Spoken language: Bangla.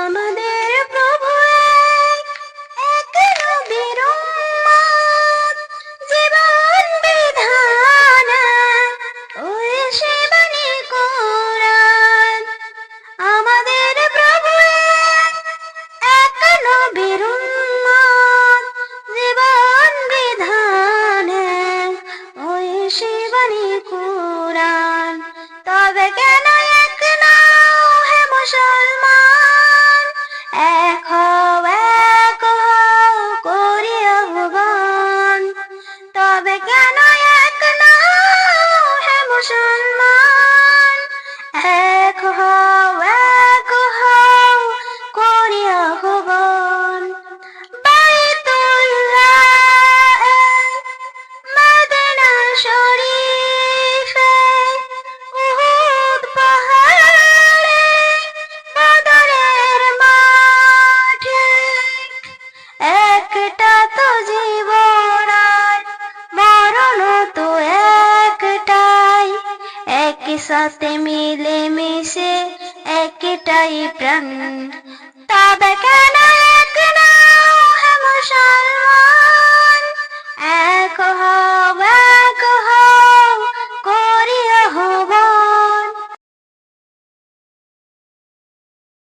আমাদের প্রভু এক, নবীর উম্মত, জীবন বিধান ওই সে বাণী কোরআন। আমাদের প্রভু এক, নবীর উম্মত, জীবন বিধান ওই সে বাণী কোরআন। তবে কেন Russian সাথে মিলে মিশে একটাই প্রাণ। তবে